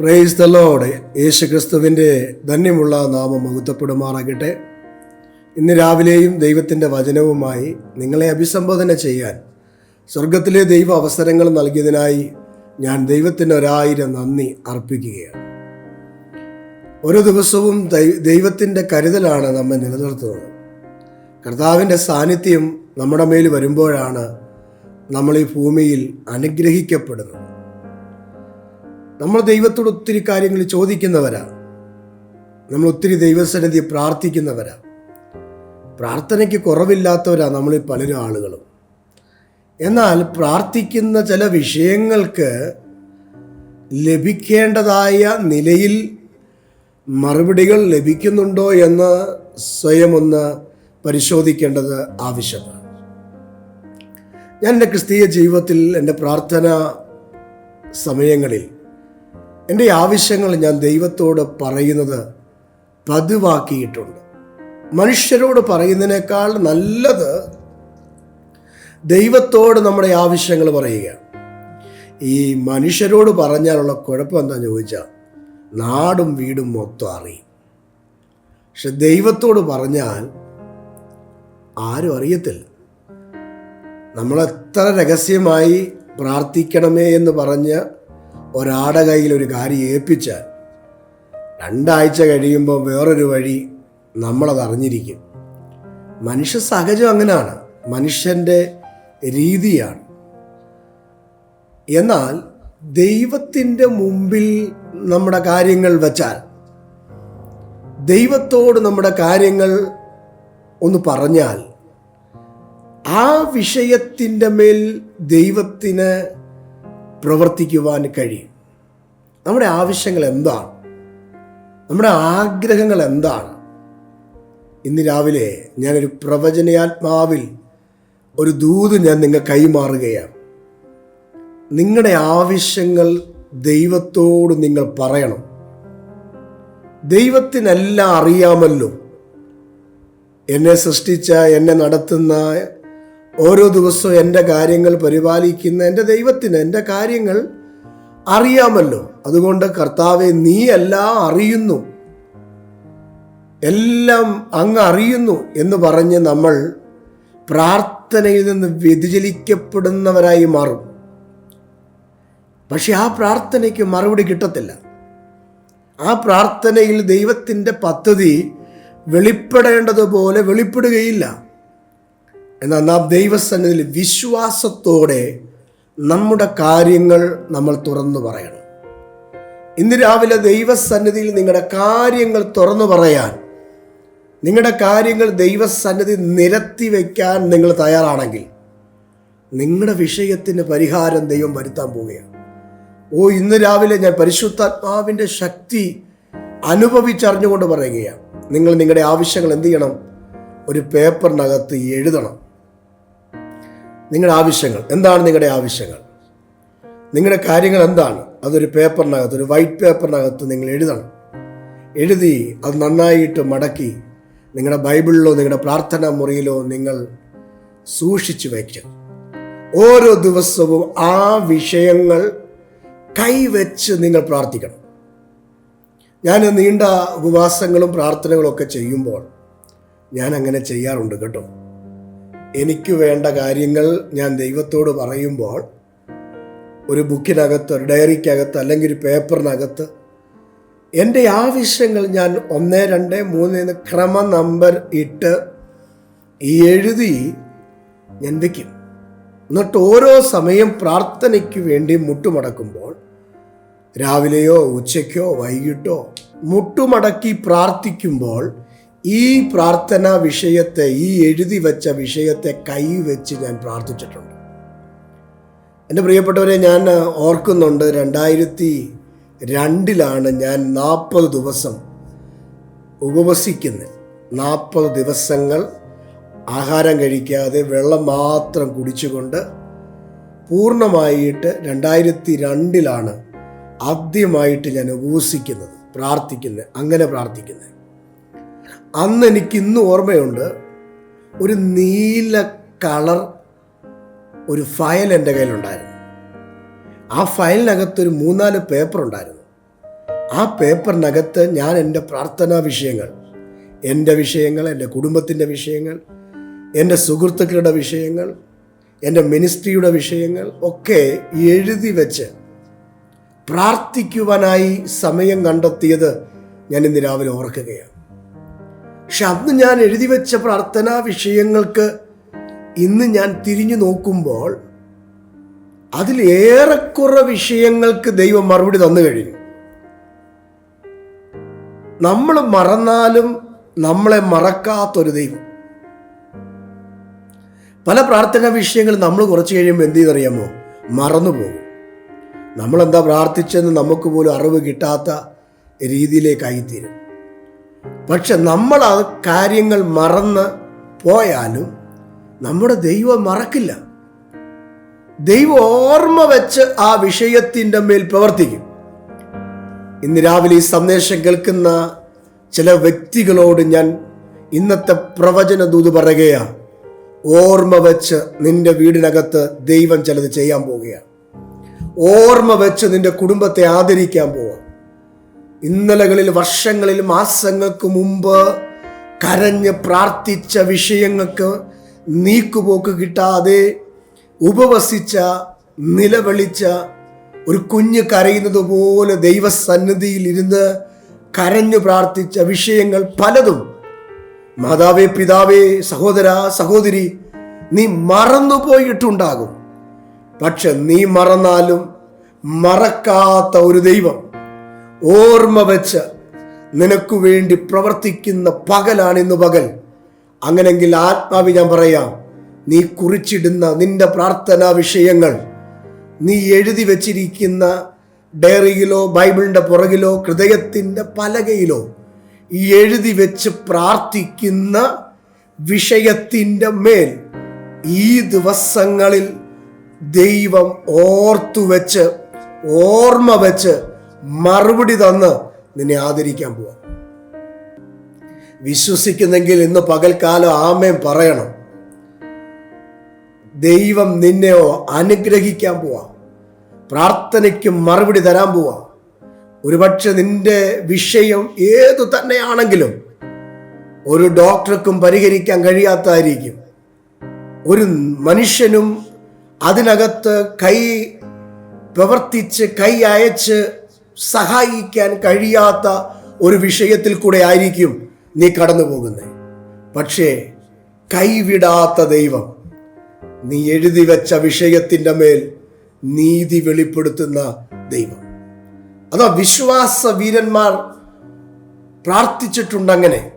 Price തലോട് യേശു ക്രിസ്തുവിന്റെ ധന്യമുള്ള നാമം മഹത്വപ്പെടുമാറാകട്ടെ. ഇന്ന് രാവിലെയും ദൈവത്തിന്റെ വചനവുമായി നിങ്ങളെ അഭിസംബോധന ചെയ്യാൻ സ്വർഗത്തിലെ ദൈവ അവസരങ്ങൾ നൽകിയതിനായി ഞാൻ ദൈവത്തിന് ഒരായിരം നന്ദി അർപ്പിക്കുകയാണ്. ഓരോ ദിവസവും ദൈവത്തിന്റെ കരുതലാണ് നമ്മെ നിലനിർത്തുന്നത്. കർത്താവിന്റെ സാന്നിധ്യം നമ്മുടെ മേൽ വരുമ്പോഴാണ് നമ്മൾ ഈ ഭൂമിയിൽ അനുഗ്രഹിക്കപ്പെടുന്നത്. നമ്മൾ ദൈവത്തോട് ഒത്തിരി കാര്യങ്ങൾ ചോദിക്കുന്നവരാ നമ്മൾ ഒത്തിരി ദൈവസന്നിധി പ്രാർത്ഥിക്കുന്നവരാ പ്രാർത്ഥനയ്ക്ക് കുറവില്ലാത്തവരാ നമ്മളിൽ പലരും ആളുകളും. എന്നാൽ പ്രാർത്ഥിക്കുന്ന ചില വിഷയങ്ങൾക്ക് ലഭിക്കേണ്ടതായ നിലയിൽ മറുപടികൾ ലഭിക്കുന്നുണ്ടോ എന്ന് സ്വയം ഒന്ന് പരിശോധിക്കേണ്ടത് ആവശ്യമാണ്. ഞാൻ എന്റെ ക്രിസ്തീയ ജീവിതത്തിൽ എന്റെ പ്രാർത്ഥന സമയങ്ങളിൽ എന്റെ ആവശ്യങ്ങൾ ഞാൻ ദൈവത്തോട് പറയുന്നത് പതിവാക്കിയിട്ടുണ്ട്. മനുഷ്യരോട് പറയുന്നതിനേക്കാൾ നല്ലത് ദൈവത്തോട് നമ്മുടെ ആവശ്യങ്ങൾ പറയുക ഈ മനുഷ്യരോട് പറഞ്ഞാലുള്ള കുഴപ്പം എന്താണെന്ന് ചോദിച്ചാൽ നാടും വീടും മൊത്തം അറിയും. പക്ഷെ ദൈവത്തോട് പറഞ്ഞാൽ ആരും അറിയത്തില്ല. നമ്മളെത്ര രഹസ്യമായി പ്രാർത്ഥിക്കണമേ എന്ന് പറഞ്ഞ് ഒരാടെ കയ്യിൽ ഒരു കാര്യം ഏൽപ്പിച്ചാൽ രണ്ടാഴ്ച കഴിയുമ്പോൾ വേറൊരു വഴി നമ്മളത് അറിഞ്ഞിരിക്കും. മനുഷ്യ സഹജം അങ്ങനെയാണ് മനുഷ്യന്റെ രീതിയാണ്. എന്നാൽ ദൈവത്തിന്റെ മുമ്പിൽ നമ്മുടെ കാര്യങ്ങൾ വച്ചാൽ ദൈവത്തോട് നമ്മുടെ കാര്യങ്ങൾ ഒന്ന് പറഞ്ഞാൽ ആ വിഷയത്തിന്റെ മേൽ ദൈവത്തിന് പ്രവർത്തിക്കുവാൻ കഴിയും. നമ്മുടെ ആവശ്യങ്ങൾ എന്താണ്? നമ്മുടെ ആഗ്രഹങ്ങൾ എന്താണ്? ഇന്ന് രാവിലെ ഞാനൊരു പ്രവചനയാത്മാവിൽ ഒരു ദൂത് ഞാൻ നിങ്ങൾ കൈമാറുകയാണ്. നിങ്ങളുടെ ആവശ്യങ്ങൾ ദൈവത്തോട് നിങ്ങൾ പറയണം. ദൈവത്തിനെല്ലാം അറിയാമല്ലോ. എന്നെ സൃഷ്ടിച്ച എന്നെ നടത്തുന്ന ഓരോ ദിവസവും എന്റെ കാര്യങ്ങൾ പരിപാലിക്കുന്ന എന്റെ ദൈവത്തിന് എന്റെ കാര്യങ്ങൾ അറിയാമല്ലോ. അതുകൊണ്ട് കർത്താവെ നീ എല്ലാം അറിയുന്നു. എല്ലാം അങ്ങ് അറിയുന്നു എന്ന് പറഞ്ഞ് നമ്മൾ പ്രാർത്ഥനയിൽ നിന്ന് വ്യതിചലിക്കപ്പെടുന്നവരായി മാറും. പക്ഷെ ആ പ്രാർത്ഥനയ്ക്ക് മറുപടി കിട്ടത്തില്ല. ആ പ്രാർത്ഥനയിൽ ദൈവത്തിന്റെ പദ്ധതി വെളിപ്പെടേണ്ടതുപോലെ വെളിപ്പെടുകയില്ല. എന്നാൽ നാം ദൈവസന്നിധിയിൽ വിശ്വാസത്തോടെ നമ്മുടെ കാര്യങ്ങൾ നമ്മൾ തുറന്നു പറയണം. ഇന്ന് രാവിലെ ദൈവസന്നിധിയിൽ നിങ്ങളുടെ കാര്യങ്ങൾ തുറന്നു പറയാൻ നിങ്ങളുടെ കാര്യങ്ങൾ ദൈവസന്നിധി നിരത്തി വയ്ക്കാൻ നിങ്ങൾ തയ്യാറാണെങ്കിൽ നിങ്ങളുടെ വിഷയത്തിന് പരിഹാരം ദൈവം വരുത്താൻ പോവുകയാണ്. ഓ ഇന്ന് രാവിലെ ഞാൻ പരിശുദ്ധാത്മാവിന്റെ ശക്തി അനുഭവിച്ചറിഞ്ഞുകൊണ്ട് പറയുകയാണ്. നിങ്ങൾ നിങ്ങളുടെ ആവശ്യങ്ങൾ എന്ത് ചെയ്യണം? ഒരു പേപ്പറിനകത്ത് എഴുതണം. നിങ്ങളുടെ ആവശ്യങ്ങൾ. എന്താണ് നിങ്ങളുടെ ആവശ്യങ്ങൾ? നിങ്ങളുടെ കാര്യങ്ങൾ എന്താണ്? അതൊരു പേപ്പറിനകത്ത് ഒരു വൈറ്റ് പേപ്പറിനകത്ത് നിങ്ങൾ എഴുതണം. എഴുതി അത് നന്നായിട്ട് മടക്കി നിങ്ങളുടെ ബൈബിളിലോ നിങ്ങളുടെ പ്രാർത്ഥനാ മുറിയിലോ നിങ്ങൾ സൂക്ഷിച്ചു വയ്ക്കുക. ഓരോ ദിവസവും ആ വിഷയങ്ങൾ കൈവച്ച് നിങ്ങൾ പ്രാർത്ഥിക്കണം. ഞാൻ നീണ്ട ഉപവാസങ്ങളും പ്രാർത്ഥനകളും ഒക്കെ ചെയ്യുമ്പോൾ ഞാൻ അങ്ങനെ ചെയ്യാറുണ്ട് കേട്ടോ. എനിക്ക് വേണ്ട കാര്യങ്ങൾ ഞാൻ ദൈവത്തോട് പറയുമ്പോൾ ഒരു ബുക്കിനകത്ത് ഒരു ഡയറിക്കകത്ത് അല്ലെങ്കിൽ ഒരു പേപ്പറിനകത്ത് എന്റെ ആവശ്യങ്ങൾ ഞാൻ ഒന്ന് രണ്ട് മൂന്ന് എന്ന് ക്രമ നമ്പർ ഇട്ട് എഴുതി ഞാൻ വയ്ക്കും എന്നിട്ട് ഓരോ സമയം പ്രാർത്ഥനയ്ക്ക് വേണ്ടി മുട്ടുമടക്കുമ്പോൾ രാവിലെയോ ഉച്ചയ്ക്കോ വൈകിട്ടോ മുട്ടുമടക്കി പ്രാർത്ഥിക്കുമ്പോൾ ഈ പ്രാർത്ഥന വിഷയത്തെ ഈ എഴുതി വച്ച വിഷയത്തെ കൈവച്ച് ഞാൻ പ്രാർത്ഥിച്ചിട്ടുണ്ട്. എന്റെ പ്രിയപ്പെട്ടവരെ ഞാൻ ഓർക്കുന്നുണ്ട് രണ്ടായിരത്തി രണ്ടിലാണ് ഞാൻ നാൽപ്പത് ദിവസം ഉപവസിക്കുന്നത്. നാൽപ്പത് ദിവസങ്ങൾ ആഹാരം കഴിക്കാതെ വെള്ളം മാത്രം കുടിച്ചുകൊണ്ട് പൂർണമായിട്ട് രണ്ടായിരത്തി രണ്ടിലാണ് ആദ്യമായിട്ട് ഞാൻ ഉപവസിക്കുന്നത് പ്രാർത്ഥിക്കുന്നത് അങ്ങനെ പ്രാർത്ഥിക്കുന്നത്. അന്ന് എനിക്ക് ഇന്ന് ഓർമ്മയുണ്ട്. ഒരു നീല കളർ ഒരു ഫയൽ എന്റെ കയ്യിലുണ്ടായിരുന്നു. ആ ഫയലിനകത്ത് ഒരു മൂന്നാൽ പേപ്പർ ഉണ്ടായിരുന്നു. ആ പേപ്പറിനകത്ത് ഞാൻ എന്റെ പ്രാർത്ഥനാ വിഷയങ്ങൾ എന്റെ വിഷയങ്ങൾ എന്റെ കുടുംബത്തിന്റെ വിഷയങ്ങൾ എന്റെ സുഹൃത്തുക്കളുടെ വിഷയങ്ങൾ എന്റെ മിനിസ്ട്രിയുടെ വിഷയങ്ങൾ ഒക്കെ എഴുതി വെച്ച് പ്രാർത്ഥിക്കുവാനായി സമയം കണ്ടെത്തിയത് ഞാൻ ഇന്ന് രാവിലെ ഓർക്കുകയാണ്. പക്ഷെ അന്ന് ഞാൻ എഴുതി വെച്ച പ്രാർത്ഥനാ വിഷയങ്ങൾക്ക് ഇന്ന് ഞാൻ തിരിഞ്ഞു നോക്കുമ്പോൾ അതിൽ ഏറെക്കുറെ വിഷയങ്ങൾക്ക് ദൈവം മറുപടി തന്നു കഴിഞ്ഞു. നമ്മൾ മറന്നാലും നമ്മളെ മറക്കാത്തൊരു ദൈവം. പല പ്രാർത്ഥനാ വിഷയങ്ങൾ നമ്മൾ കുറച്ച് കഴിയുമ്പോൾ എന്ത് ചെയ്തറിയാമോ? മറന്നു പോകും. നമ്മളെന്താ പ്രാർത്ഥിച്ചെന്ന് നമുക്ക് പോലും അറിവ് കിട്ടാത്ത രീതിയിലേക്കായിത്തീരും പക്ഷെ നമ്മൾ ആ കാര്യങ്ങൾ മറന്ന് പോയാലും നമ്മുടെ ദൈവം മറക്കില്ല. ദൈവം ഓർമ്മ വെച്ച് ആ വിഷയത്തിന്റെ മേൽ പ്രവർത്തിക്കും. ഇന്ന് രാവിലെ ഈ സന്ദേശം കേൾക്കുന്ന ചില വ്യക്തികളോട് ഞാൻ ഇന്നത്തെ പ്രവചന ദൂത് പറയുകയാണ്. ഓർമ്മ വെച്ച് നിന്റെ വീടിനകത്ത് ദൈവം ചിലത് ചെയ്യാൻ പോവുകയാണ്. ഓർമ്മ വെച്ച് നിന്റെ കുടുംബത്തെ ആദരിക്കാൻ പോവുക ഇന്നലകളിൽ വർഷങ്ങളിൽ മാസങ്ങൾക്ക് മുമ്പ് കരഞ്ഞ് പ്രാർത്ഥിച്ച വിഷയങ്ങൾക്ക് നീക്കുപോക്ക് കിട്ടാതെ ഉപവസിച്ച നിലവിളിച്ച ഒരു കുഞ്ഞ് കരയുന്നത് പോലെ ദൈവസന്നിധിയിൽ ഇരുന്ന് കരഞ്ഞു പ്രാർത്ഥിച്ച വിഷയങ്ങൾ പലതും. മാതാവേ പിതാവേ സഹോദര സഹോദരി നീ മറന്നുപോയിട്ടുണ്ടാകും. പക്ഷെ നീ മറന്നാലും മറക്കാത്ത ഒരു ദൈവം. ഓർമ്മ വെച്ച് നിനക്കു വേണ്ടി പ്രവർത്തിക്കുന്ന പകലാണ് ഇന്ന് പകൽ. അങ്ങനെങ്കിൽ ആത്മാവ് ഞാൻ പറയാം നീ കുറിച്ചിടുന്ന നിന്റെ പ്രാർത്ഥനാ വിഷയങ്ങൾ നീ എഴുതി വച്ചിരിക്കുന്ന ഡയറിയിലോ ബൈബിളിന്റെ പുറകിലോ ഹൃദയത്തിന്റെ പലകയിലോ ഈ എഴുതി വെച്ച് പ്രാർത്ഥിക്കുന്ന വിഷയത്തിന്റെ മേൽ ഈ ദിവസങ്ങളിൽ ദൈവം ഓർത്തു വെച്ച് ഓർമ്മ വെച്ച് മറുപടി തന്ന് നിന്നെ ആദരിക്കാൻ പോവാം. വിശ്വസിക്കുന്നെങ്കിൽ ഇന്ന് പകൽക്കാലം ആമേൻ പറയണം. ദൈവം നിന്നെയോ അനുഗ്രഹിക്കാൻ പോവാ. പ്രാർത്ഥനയ്ക്ക് മറുപടി തരാൻ പോവാ. ഒരുപക്ഷെ നിന്റെ വിഷയം ഏതു തന്നെയാണെങ്കിലും ഒരു ഡോക്ടർക്കും പരിഹരിക്കാൻ കഴിയാത്തതായിരിക്കും. ഒരു മനുഷ്യനും അതിനകത്ത് കൈ പ്രവർത്തിച്ച് കൈ അയച്ച് സഹായിക്കാൻ കഴിയാത്ത ഒരു വിഷയത്തിൽ കൂടെ ആയിരിക്കും നീ കടന്നു പോകുന്നത്. പക്ഷേ കൈവിടാത്ത ദൈവം നീ എഴുതി വെച്ച വിഷയത്തിന്റെ മേൽ നീതി വെളിപ്പെടുത്തുന്ന ദൈവം. അതാ വിശ്വാസ വീരന്മാർ പ്രാർത്ഥിച്ചിട്ടുണ്ടങ്ങനെ.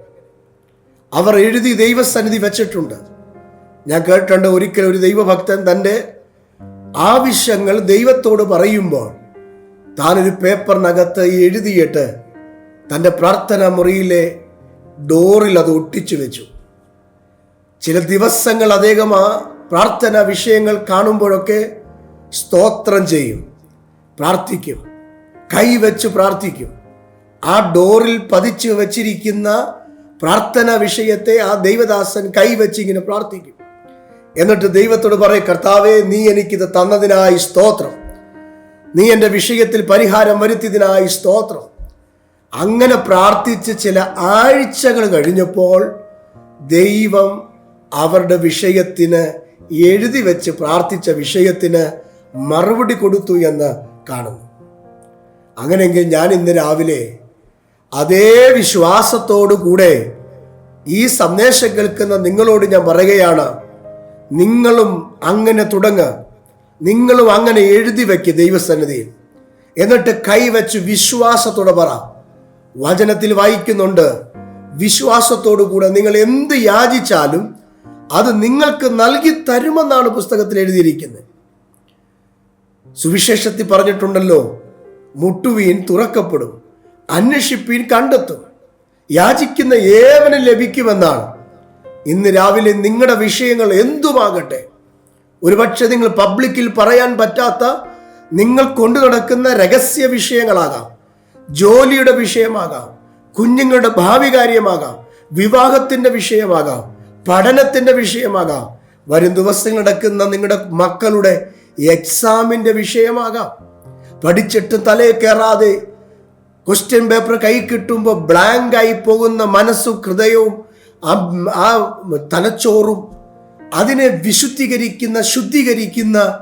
അവർ എഴുതി ദൈവസന്നിധി വെച്ചിട്ടുണ്ട്. ഞാൻ കേട്ടിട്ടുണ്ട് ഒരിക്കൽ ഒരു ദൈവഭക്തൻ തന്റെ ആവശ്യങ്ങൾ ദൈവത്തോട് പറയുമ്പോൾ താനൊരു പേപ്പറിനകത്ത് എഴുതിയിട്ട് തന്റെ പ്രാർത്ഥന മുറിയിലെ ഡോറിൽ അത് ഒട്ടിച്ചു വെച്ചു. ചില ദിവസങ്ങൾ അദ്ദേഹം ആ പ്രാർത്ഥന വിഷയങ്ങൾ കാണുമ്പോഴൊക്കെ സ്തോത്രം ചെയ്യും പ്രാർത്ഥിക്കും കൈവച്ച് പ്രാർത്ഥിക്കും. ആ ഡോറിൽ പതിച്ചു വച്ചിരിക്കുന്ന പ്രാർത്ഥന വിഷയത്തെ ആ ദൈവദാസൻ കൈവച്ച് ഇങ്ങനെ പ്രാർത്ഥിക്കും. എന്നിട്ട് ദൈവത്തോട് പറയും കർത്താവേ നീ എനിക്കിത് തന്നതിനായി സ്തോത്രം. നീ എന്റെ വിഷയത്തിൽ പരിഹാരം വരുത്തിയതിനായി സ്തോത്രം. അങ്ങനെ പ്രാർത്ഥിച്ച് ചില ആഴ്ചകൾ കഴിഞ്ഞപ്പോൾ ദൈവം അവരുടെ വിഷയത്തിന് എഴുതി വെച്ച് പ്രാർത്ഥിച്ച വിഷയത്തിന് മറുപടി കൊടുത്തു എന്ന് കാണുന്നു. അങ്ങനെയെങ്കിൽ ഞാൻ ഇന്ന് രാവിലെ അതേ വിശ്വാസത്തോടു കൂടെ ഈ സന്ദേശം കേൾക്കുന്ന നിങ്ങളോട് ഞാൻ പറയുകയാണ് നിങ്ങളും അങ്ങനെ തുടങ്ങുക നിങ്ങളും അങ്ങനെ എഴുതി വയ്ക്ക് ദൈവസന്നിധിയിൽ. എന്നിട്ട് കൈവച്ച് വിശ്വാസത്തോടെ പറ. വചനത്തിൽ വായിക്കുന്നുണ്ട് വിശ്വാസത്തോടു കൂടെ നിങ്ങൾ എന്ത് യാചിച്ചാലും അത് നിങ്ങൾക്ക് നൽകി തരുമെന്നാണ് പുസ്തകത്തിൽ എഴുതിയിരിക്കുന്നത്. സുവിശേഷത്തിൽ പറഞ്ഞിട്ടുണ്ടല്ലോ മുട്ടുവീൻ തുറക്കപ്പെടും അന്വേഷിപ്പീൻ കണ്ടെത്തും യാചിക്കുന്ന ഏവനും ലഭിക്കുമെന്നാണ്. ഇന്ന് രാവിലെ നിങ്ങളുടെ വിഷയങ്ങൾ എന്തുമാകട്ടെ? ഒരുപക്ഷെ നിങ്ങൾ പബ്ലിക്കിൽ പറയാൻ പറ്റാത്ത നിങ്ങൾ കൊണ്ടു നടക്കുന്ന രഹസ്യ വിഷയങ്ങളാകാം. ജോലിയുടെ വിഷയമാകാം കുഞ്ഞുങ്ങളുടെ ഭാവി കാര്യമാകാം വിവാഹത്തിന്റെ വിഷയമാകാം പഠനത്തിന്റെ വിഷയമാകാം വരും ദിവസങ്ങൾ നടക്കുന്ന നിങ്ങളുടെ മക്കളുടെ എക്സാമിന്റെ വിഷയമാകാം. പഠിച്ചിട്ട് തലയിൽ കയറാതെ ക്വസ്റ്റ്യൻ പേപ്പർ കൈ കിട്ടുമ്പോൾ ബ്ലാങ്ക് ആയി പോകുന്ന മനസ്സും ഹൃദയവും ആ തലച്ചോറും അതിനെ വിശുദ്ധീകരിക്കുന്ന ശുദ്ധീകരിക്കുന്ന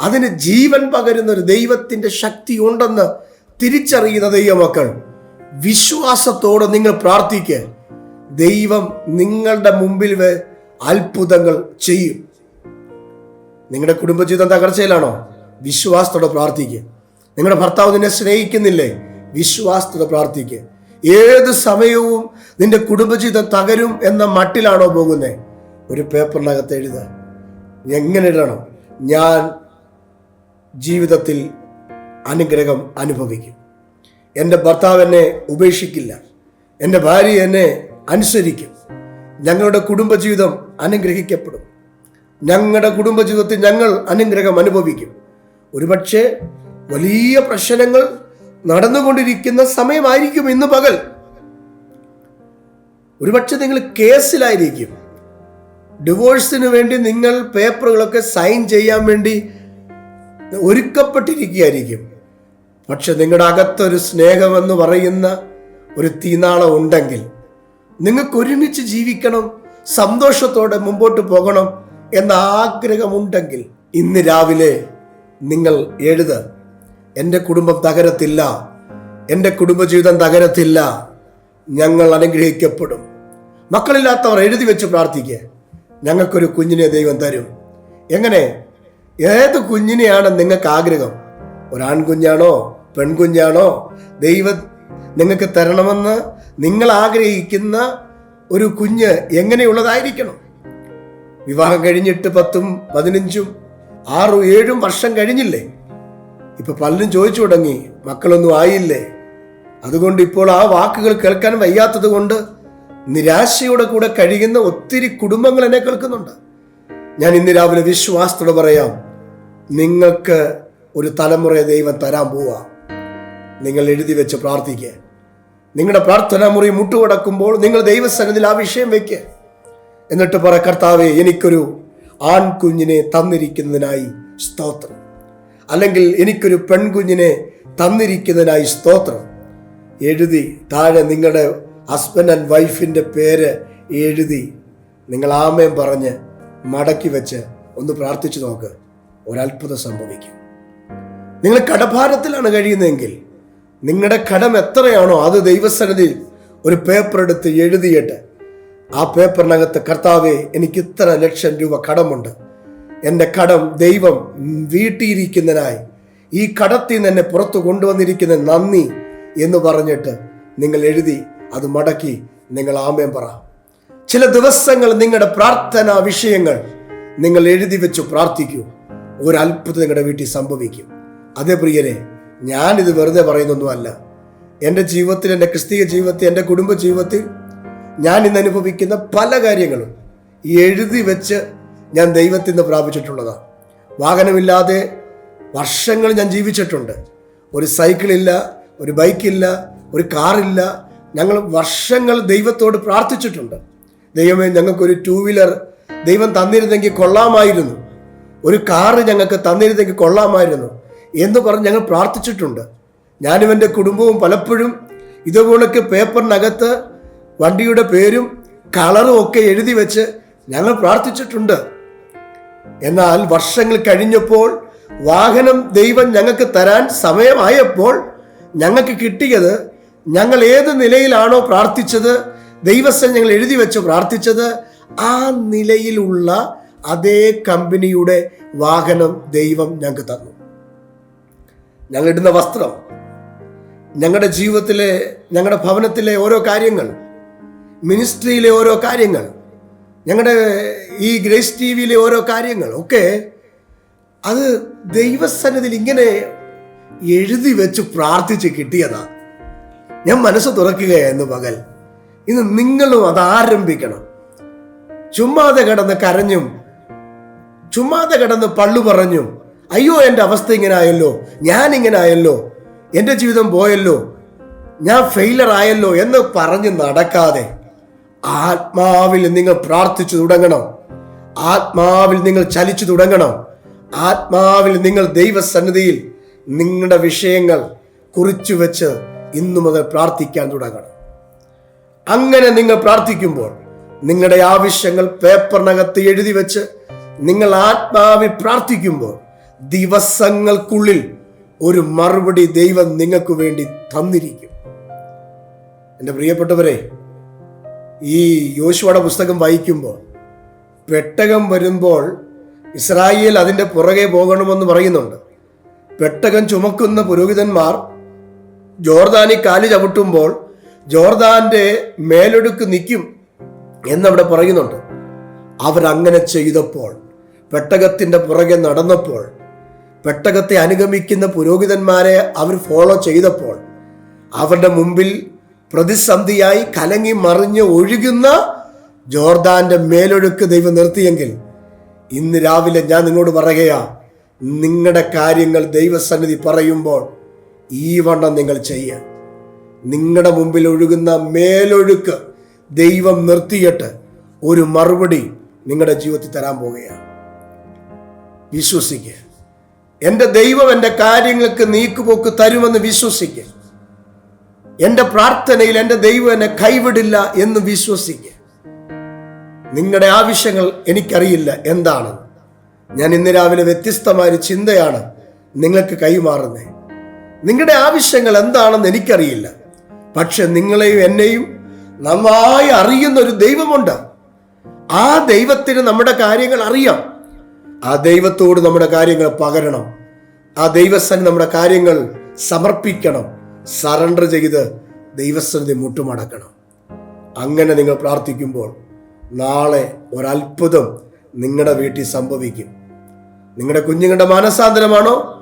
അതിന് ജീവൻ പകരുന്ന ഒരു ദൈവത്തിന്റെ ശക്തി ഉണ്ടെന്ന് തിരിച്ചറിയുന്ന ദൈവമക്കൾ വിശ്വാസത്തോടെ നിങ്ങൾ പ്രാർത്ഥിക്കുക ദൈവം നിങ്ങളുടെ മുമ്പിൽ അത്ഭുതങ്ങൾ ചെയ്യും. നിങ്ങളുടെ കുടുംബജീവിതം തകർച്ചയിലാണോ? വിശ്വാസത്തോടെ പ്രാർത്ഥിക്കുക നിങ്ങളുടെ ഭർത്താവ് നിന്നെ സ്നേഹിക്കുന്നില്ലേ? വിശ്വാസത്തോടെ പ്രാർത്ഥിക്കുക ഏത് സമയവും നിന്റെ കുടുംബജീവിതം തകരും എന്ന മട്ടിലാണോ പോകുന്നത് ഒരു പേപ്പറിനകത്ത് എഴുതുക. എങ്ങനെ ഇടണം ഞാൻ ജീവിതത്തിൽ അനുഗ്രഹം അനുഭവിക്കും. എന്റെ ഭർത്താവ് എന്നെ ഉപേക്ഷിക്കില്ല. എന്റെ ഭാര്യ എന്നെ അനുസരിക്കും. ഞങ്ങളുടെ കുടുംബജീവിതം അനുഗ്രഹിക്കപ്പെടും. ഞങ്ങളുടെ കുടുംബജീവിതത്തിൽ ഞങ്ങൾ അനുഗ്രഹം അനുഭവിക്കും. ഒരുപക്ഷെ വലിയ പ്രശ്നങ്ങൾ നടന്നുകൊണ്ടിരിക്കുന്ന സമയമായിരിക്കും ഇന്ന് പകൽ. ഒരുപക്ഷെ നിങ്ങൾ കേസിലായിരിക്കും. ഡിവോഴ്സിന് വേണ്ടി നിങ്ങൾ പേപ്പറുകളൊക്കെ സൈൻ ചെയ്യാൻ വേണ്ടി ഒരുക്കപ്പെട്ടിരിക്കുകയായിരിക്കും. പക്ഷെ നിങ്ങളുടെ അകത്തൊരു സ്നേഹമെന്ന് പറയുന്ന ഒരു തീനാളം ഉണ്ടെങ്കിൽ നിങ്ങൾക്ക് ഒരുമിച്ച് ജീവിക്കണം സന്തോഷത്തോടെ മുമ്പോട്ട് പോകണം എന്ന ആഗ്രഹമുണ്ടെങ്കിൽ ഇന്ന് രാവിലെ നിങ്ങൾ എഴുത് എന്റെ കുടുംബം തകരത്തില്ല എന്റെ കുടുംബജീവിതം തകരത്തില്ല ഞങ്ങൾ അനുഗ്രഹിക്കപ്പെടും. മക്കളില്ലാത്തവർ എഴുതി വെച്ച് പ്രാർത്ഥിക്കുക. ഞങ്ങൾക്കൊരു കുഞ്ഞിനെ ദൈവം തരും. എങ്ങനെ? ഏത് കുഞ്ഞിനെയാണ് നിങ്ങൾക്ക് ആഗ്രഹം? ഒരാൺകുഞ്ഞാണോ പെൺകുഞ്ഞാണോ? ദൈവം നിങ്ങൾക്ക് തരണമെന്ന് നിങ്ങൾ ആഗ്രഹിക്കുന്ന ഒരു കുഞ്ഞ് എങ്ങനെയുള്ളതായിരിക്കണം? വിവാഹം കഴിഞ്ഞിട്ട് പത്തും പതിനഞ്ചും ആറും ഏഴും വർഷം കഴിഞ്ഞില്ലേ? ഇപ്പൊ പലരും ചോദിച്ചു തുടങ്ങി മക്കളൊന്നും ആയില്ലേ? അതുകൊണ്ട് ഇപ്പോൾ ആ വാക്കുകൾ കേൾക്കാൻ വയ്യാത്തത് കൊണ്ട് നിരാശയോടെ കൂടെ കഴിയുന്ന ഒത്തിരി കുടുംബങ്ങൾ എന്നെ കേൾക്കുന്നുണ്ട്. ഞാൻ ഇന്ന് രാവിലെ വിശ്വാസത്തോടെ പറയാം നിങ്ങൾക്ക് ഒരു തലമുറ ദൈവം തരാൻ പോവാ. നിങ്ങൾ എഴുതി വെച്ച് പ്രാർത്ഥിക്കുക നിങ്ങളുടെ പ്രാർത്ഥനാ മുറി മുട്ടുകടക്കുമ്പോൾ നിങ്ങൾ ദൈവസന്നിധിയിൽ ആ വിഷയം വെക്കുക എന്നിട്ട് പറ കർത്താവെ എനിക്കൊരു ആൺകുഞ്ഞിനെ തന്നിരിക്കുന്നതിനായി സ്തോത്രം. അല്ലെങ്കിൽ എനിക്കൊരു പെൺകുഞ്ഞിനെ തന്നിരിക്കുന്നതിനായി സ്തോത്രം. എഴുതി താഴെ നിങ്ങളുടെ ഹസ്ബൻഡ് ആൻഡ് വൈഫിന്റെ പേര് എഴുതി നിങ്ങൾ ആമയം പറഞ്ഞ് മടക്കി വെച്ച് ഒന്ന് പ്രാർത്ഥിച്ചു നോക്ക്. ഒരത്ഭുതം സംഭവിക്കും. നിങ്ങൾ കടഭാരത്തിലാണ് കഴിയുന്നതെങ്കിൽ നിങ്ങളുടെ കടം എത്രയാണോ അത് ദൈവസന്നിധിയിൽ ഒരു പേപ്പർ എടുത്ത് എഴുതിയിട്ട് ആ പേപ്പറിനകത്ത് കർത്താവെ എനിക്ക് ഇത്ര ലക്ഷം രൂപ കടമുണ്ട്. എന്റെ കടം ദൈവം വീട്ടിയിരിക്കുന്നതിനായി ഈ കടത്തിൽ നിന്ന് എന്നെ പുറത്തു കൊണ്ടുവന്നിരിക്കുന്ന നന്ദി എന്ന് പറഞ്ഞിട്ട് നിങ്ങൾ എഴുതി അത് മടക്കി നിങ്ങൾ ആമയം പറ. ചില ദിവസങ്ങൾ നിങ്ങളുടെ പ്രാർത്ഥനാ വിഷയങ്ങൾ നിങ്ങൾ എഴുതി വെച്ച് പ്രാർത്ഥിക്കൂ. ഒരു അത്ഭുതം നിങ്ങളുടെ വീട്ടിൽ സംഭവിക്കും. അതേ പ്രിയരെ ഞാനിത് വെറുതെ പറയുന്നൊന്നുമല്ല. എന്റെ ജീവിതത്തിൽ എന്റെ ക്രിസ്തീയ ജീവിതത്തിൽ എന്റെ കുടുംബ ജീവിതത്തിൽ ഞാൻ ഇന്ന് അനുഭവിക്കുന്ന പല കാര്യങ്ങളും എഴുതി വെച്ച് ഞാൻ ദൈവത്തിൽ നിന്ന് പ്രാപിച്ചിട്ടുള്ളതാണ് വാഹനമില്ലാതെ വർഷങ്ങൾ ഞാൻ ജീവിച്ചിട്ടുണ്ട്. ഒരു സൈക്കിളില്ല ഒരു ബൈക്കില്ല ഒരു കാറില്ല ഞങ്ങൾ വർഷങ്ങൾ ദൈവത്തോട് പ്രാർത്ഥിച്ചിട്ടുണ്ട്. ദൈവമേ ഞങ്ങൾക്കൊരു ടൂ വീലർ ദൈവം തന്നിരുന്നെങ്കിൽ കൊള്ളാമായിരുന്നു. ഒരു കാറ് ഞങ്ങൾക്ക് തന്നിരുന്നെങ്കിൽ കൊള്ളാമായിരുന്നു എന്ന് പറഞ്ഞ് ഞങ്ങൾ പ്രാർത്ഥിച്ചിട്ടുണ്ട്. ഞാനും എന്റെ കുടുംബവും പലപ്പോഴും ഇതുപോലൊക്കെ പേപ്പറിനകത്ത് വണ്ടിയുടെ പേരും കളറും ഒക്കെ എഴുതി വെച്ച് ഞങ്ങൾ പ്രാർത്ഥിച്ചിട്ടുണ്ട്. എന്നാൽ വർഷങ്ങൾ കഴിഞ്ഞപ്പോൾ വാഹനം ദൈവം ഞങ്ങൾക്ക് തരാൻ സമയമായപ്പോൾ ഞങ്ങൾക്ക് കിട്ടിയത് ഞങ്ങൾ ഏത് നിലയിലാണോ പ്രാർത്ഥിച്ചത് ദൈവസ്ഥൻ ഞങ്ങൾ എഴുതി വെച്ച് പ്രാർത്ഥിച്ചത് ആ നിലയിലുള്ള അതേ കമ്പനിയുടെ വാഹനം ദൈവം ഞങ്ങൾക്ക് തന്നു. ഞങ്ങൾ ഇടുന്ന വസ്ത്രം ഞങ്ങളുടെ ജീവിതത്തിലെ ഞങ്ങളുടെ ഭവനത്തിലെ ഓരോ കാര്യങ്ങൾ മിനിസ്ട്രിയിലെ ഓരോ കാര്യങ്ങൾ ഞങ്ങളുടെ ഈ ഗ്രേസ് ടി വിയിലെ ഓരോ കാര്യങ്ങൾ ഒക്കെ അത് ദൈവസന്നിധിയിൽ ഇങ്ങനെ എഴുതി വെച്ച് പ്രാർത്ഥിച്ച് കിട്ടിയതാ. ഞാൻ മനസ്സ് തുറക്കുകയായിരുന്നു പകൽ. ഇന്ന് നിങ്ങളും അത് ആരംഭിക്കണം. ചുമ്മാതെ കിടന്ന് കരഞ്ഞും ചുമ്മാതെ കിടന്ന് പള്ളു പറഞ്ഞും അയ്യോ എന്റെ അവസ്ഥ ഇങ്ങനെ ആയല്ലോ ഞാൻ ഇങ്ങനെ ആയല്ലോ എന്റെ ജീവിതം പോയല്ലോ ഞാൻ ഫെയിലർ ആയല്ലോ എന്ന് പറഞ്ഞ് നടക്കാതെ ആത്മാവിൽ നിങ്ങൾ പ്രാർത്ഥിച്ചു തുടങ്ങണം. ആത്മാവിൽ നിങ്ങൾ ചലിച്ചു തുടങ്ങണം. ആത്മാവിൽ നിങ്ങൾ ദൈവസന്നിധിയിൽ നിങ്ങളുടെ വിഷയങ്ങൾ കുറിച്ചു വെച്ച് ഇന്നു മുതൽ പ്രാർത്ഥിക്കാൻ തുടങ്ങണം. അങ്ങനെ നിങ്ങൾ പ്രാർത്ഥിക്കുമ്പോൾ നിങ്ങളുടെ ആവശ്യങ്ങൾ പേപ്പറിനകത്ത് എഴുതി വെച്ച് നിങ്ങൾ ആത്മാവിൽ പ്രാർത്ഥിക്കുമ്പോൾ ദിവസങ്ങൾക്കുള്ളിൽ ഒരു മറുപടി ദൈവം നിങ്ങൾക്ക് വേണ്ടി തന്നിരിക്കും. എന്റെ പ്രിയപ്പെട്ടവരെ ഈ യോശുവയുടെ പുസ്തകം വായിക്കുമ്പോൾ പെട്ടകം വരുമ്പോൾ ഇസ്രായേൽ അതിന്റെ പുറകെ പോകണമെന്ന് പറയുന്നുണ്ട്. പെട്ടകം ചുമക്കുന്ന പുരോഹിതന്മാർ ജോർദാനി കാൽ ചവിട്ടുമ്പോൾ ജോർദാന്റെ മേലൊടുക്ക് നിൽക്കും എന്നവിടെ പറയുന്നുണ്ട്. അവരങ്ങനെ ചെയ്തപ്പോൾ പെട്ടകത്തിന്റെ പുറകെ നടന്നപ്പോൾ പെട്ടകത്തെ അനുഗമിക്കുന്ന പുരോഹിതന്മാരെ അവർ ഫോളോ ചെയ്തപ്പോൾ അവരുടെ മുമ്പിൽ പ്രതിസന്ധിയായി കലങ്ങി മറിഞ്ഞ് ഒഴുകുന്ന ജോർദാന്റെ മേലൊഴുക്ക് ദൈവം നിർത്തിയെങ്കിൽ ഇന്ന് രാവിലെ ഞാൻ നിങ്ങളോട് പറയുകയാ നിങ്ങളുടെ കാര്യങ്ങൾ ദൈവസന്നിധി പറയുമ്പോൾ ഈ വണ്ണം നിങ്ങൾ ചെയ്യുക നിങ്ങളുടെ മുമ്പിൽ ഒഴുകുന്ന മേലൊഴുക്ക് ദൈവം നിർത്തിയിട്ട് ഒരു മറുപടി നിങ്ങളുടെ ജീവിതത്തിൽ തരാൻ പോവുകയാണ്. വിശ്വസിക്കുക എന്റെ ദൈവം എന്റെ കാര്യങ്ങൾക്ക് നീക്കുപോക്ക് തരുമെന്ന് വിശ്വസിക്കുക എന്റെ പ്രാർത്ഥനയിൽ എന്റെ ദൈവം എന്നെ കൈവിടില്ല എന്ന് വിശ്വസിക്കുക നിങ്ങളുടെ ആവശ്യങ്ങൾ എനിക്കറിയില്ല എന്താണ്. ഞാൻ ഇന്ന് രാവിലെ വ്യത്യസ്തമായ ഒരു ചിന്തയാണ് നിങ്ങൾക്ക് കൈമാറുന്നത്. നിങ്ങളുടെ ആവശ്യങ്ങൾ എന്താണെന്ന് എനിക്കറിയില്ല. പക്ഷെ നിങ്ങളെയും എന്നെയും നന്നായി അറിയുന്ന ഒരു ദൈവമുണ്ട്. ആ ദൈവത്തിന് നമ്മുടെ കാര്യങ്ങൾ അറിയാം. ആ ദൈവത്തോട് നമ്മുടെ കാര്യങ്ങൾ പകരണം. ആ ദൈവസ്ഥന് നമ്മുടെ കാര്യങ്ങൾ സമർപ്പിക്കണം. സറണ്ടർ ചെയ്ത് ദൈവസ്ഥനെ മുട്ടുമടക്കണം. അങ്ങനെ നിങ്ങൾ പ്രാർത്ഥിക്കുമ്പോൾ നാളെ ഒരത്ഭുതം നിങ്ങളുടെ വീട്ടിൽ സംഭവിക്കും. നിങ്ങളുടെ കുഞ്ഞുങ്ങളുടെ മാനസാന്തരമാണോ?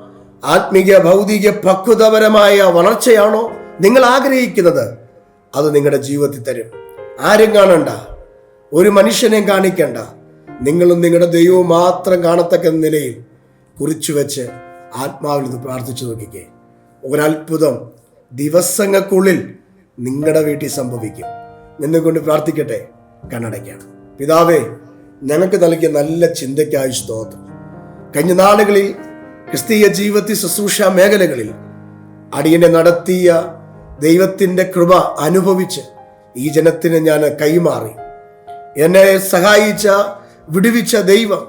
ആത്മീയ ഭൗതിക പക്വതപരമായ വളർച്ചയാണോ നിങ്ങൾ ആഗ്രഹിക്കുന്നത്? അത് നിങ്ങളുടെ ജീവിതത്തിൽ തരും. ആരും കാണണ്ട. ഒരു മനുഷ്യനെയും കാണിക്കണ്ട. നിങ്ങളും നിങ്ങളുടെ ദൈവവും മാത്രം കാണത്തക്ക നിലയിൽ കുറിച്ചു വെച്ച് ആത്മാവിൽ നിന്ന് പ്രാർത്ഥിച്ചു നോക്കിക്കേ. ഒരത്ഭുതം ദിവസങ്ങൾക്കുള്ളിൽ നിങ്ങളുടെ വീട്ടിൽ സംഭവിക്കും. നിന്നെക്കൊണ്ട് പ്രാർത്ഥിക്കട്ടെ കണ്ണടയ്ക്കാണ് പിതാവേ ഞങ്ങൾക്ക് നൽകിയ നല്ല ചിന്തയ്ക്കായി സ്തോത്രം. കഴിഞ്ഞ നാളുകളിൽ ക്രിസ്തീയ ജീവിത ശുശ്രൂഷ മേഖലകളിൽ അടിയനെ നടത്തിയ ദൈവത്തിന്റെ കൃപ അനുഭവിച്ച് ഈ ജനത്തിന് ഞാൻ കൈമാറി. എന്നെ സഹായിച്ച വിടുവിച്ച ദൈവം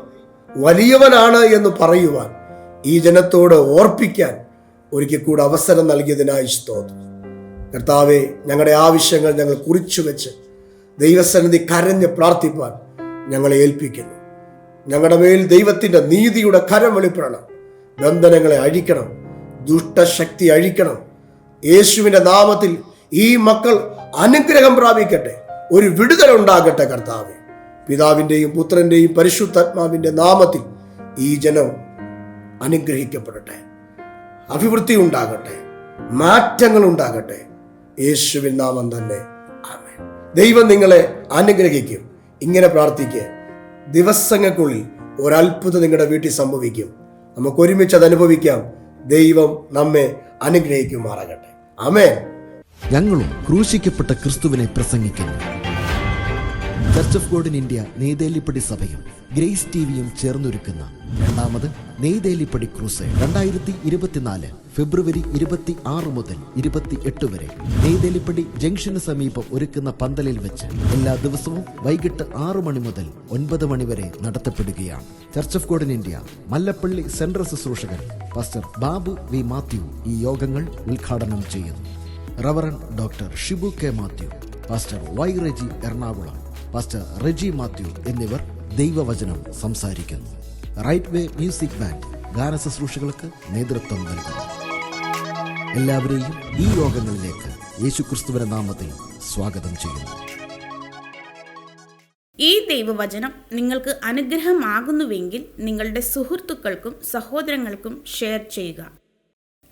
വലിയവനാണ് എന്ന് പറയുവാൻ ഈ ജനത്തോട് ഓർപ്പിക്കാൻ ഒരിക്കൽ കൂടെ അവസരം നൽകിയതിനായി സ്തോത്രം. കർത്താവെ ഞങ്ങളുടെ ആവശ്യങ്ങൾ ഞങ്ങൾ കുറിച്ചു വെച്ച് ദൈവസന്നിധി കരഞ്ഞ് പ്രാർത്ഥിപ്പാൻ ഞങ്ങളെ ഏൽപ്പിക്കുന്നു. ഞങ്ങളുടെ മേൽ ദൈവത്തിന്റെ നീതിയുടെ കരം വെളിപ്പെടണം. ബന്ധനങ്ങളെ അഴിക്കണം ദുഷ്ടശക്തി അഴിക്കണം. യേശുവിന്റെ നാമത്തിൽ ഈ മക്കൾ അനുഗ്രഹം പ്രാപിക്കട്ടെ ഒരു വിടുതൽ ഉണ്ടാകട്ടെ കർത്താവ്. പിതാവിന്റെയും പുത്രന്റെയും പരിശുദ്ധാത്മാവിന്റെ നാമത്തിൽ ഈ ജനം അനുഗ്രഹിക്കപ്പെടട്ടെ അഭിവൃദ്ധി ഉണ്ടാകട്ടെ മാറ്റങ്ങൾ ഉണ്ടാകട്ടെ. യേശുവിൻ നാമം തന്നെ ദൈവം നിങ്ങളെ അനുഗ്രഹിക്കും. ഇങ്ങനെ പ്രാർത്ഥിക്കുക. ദിവസങ്ങൾക്കുള്ളിൽ ഒരത്ഭുതം നിങ്ങളുടെ വീട്ടിൽ സംഭവിക്കും. നമുക്ക് ഒരുമിച്ച് അത് അനുഭവിക്കാം. ദൈവം നമ്മെ അനുഗ്രഹിക്കുമാറാകട്ടെ. അമേ ഞങ്ങളും ക്രൂശിക്കപ്പെട്ട ക്രിസ്തുവിനെ പ്രസംഗിക്കുന്നു. Church of God in India Neythelippadi സഭയും ഗ്രേസ് ടിവിയും ചേർന്നൊരുക്കുന്ന രണ്ടാമത് നെയ്തേലിപ്പടി ക്രൂസ് രണ്ടായിരത്തി ഇരുപത്തിനാല് ഫെബ്രുവരി ഇരുപത്തി ആറ് മുതൽ ഇരുപത്തി എട്ട് വരെ നെയ്തേലിപ്പടി ജംഗ്ഷന് സമീപം ഒരുക്കുന്ന പന്തലിൽ വെച്ച് എല്ലാ ദിവസവും വൈകിട്ട് ആറു മണി മുതൽ ഒൻപത് മണി വരെ നടത്തപ്പെടുകയാണ്. Church of God in India Mallappally central ശുശ്രൂഷകൻ pastor Babu V Mathew ഈ യോഗങ്ങൾ ഉദ്ഘാടനം ചെയ്യുന്നു. Reverend doctor Shibu K Mathew pastor Y Reji Ernakulam. Pastor Reji Mathew എന്നിവർ ദൈവവചനം സംസാരിക്കുന്നു. റൈറ്റ് വേ മ്യൂസിക് ബാൻഡ് ഗാന ശുശ്രൂഷകൾക്ക് നേതൃത്വം നൽകുന്നു. എല്ലാവരെയും ഈ യോഗങ്ങളിലേക്ക് യേശുക്രിസ്തുവിന്റെ നാമത്തിൽ സ്വാഗതം ചെയ്യുന്നു. ഈ ദൈവവചനം നിങ്ങൾക്ക് അനുഗ്രഹമാകുന്നുവെങ്കിൽ നിങ്ങളുടെ സുഹൃത്തുക്കൾക്കും സഹോദരങ്ങൾക്കും ഷെയർ ചെയ്യുക.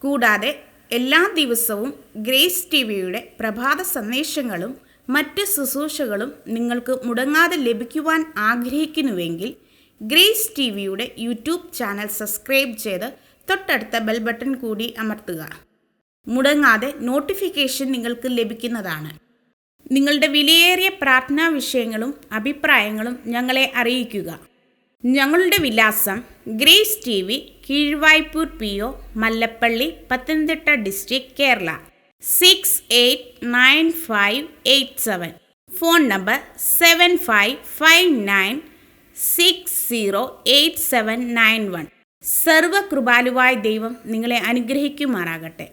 കൂടാതെ എല്ലാ ദിവസവും ഗ്രേസ് ടി വിയുടെ പ്രഭാത സന്ദേശങ്ങളും മറ്റ് ശുശ്രൂഷകളും നിങ്ങൾക്ക് മുടങ്ങാതെ ലഭിക്കുവാൻ ആഗ്രഹിക്കുന്നുവെങ്കിൽ ഗ്രേസ് ടി വിയുടെ യൂട്യൂബ് ചാനൽ സബ്സ്ക്രൈബ് ചെയ്ത് തൊട്ടടുത്ത ബെൽ ബട്ടൺ കൂടി അമർത്തുക. മുടങ്ങാതെ നോട്ടിഫിക്കേഷൻ നിങ്ങൾക്ക് ലഭിക്കുന്നതാണ്. നിങ്ങളുടെ വിലയേറിയ പ്രാർത്ഥനാ വിഷയങ്ങളും അഭിപ്രായങ്ങളും ഞങ്ങളെ അറിയിക്കുക. ഞങ്ങളുടെ വിലാസം Grace T V Keezhvaipur P O Mallappally Pathanamthitta district Kerala. Six eight nine five eight seven phone number seven five five nine six zero eight seven nine one സർവകൃപാലുവായ ദൈവം നിങ്ങളെ അനുഗ്രഹിക്കുമാറാകട്ടെ.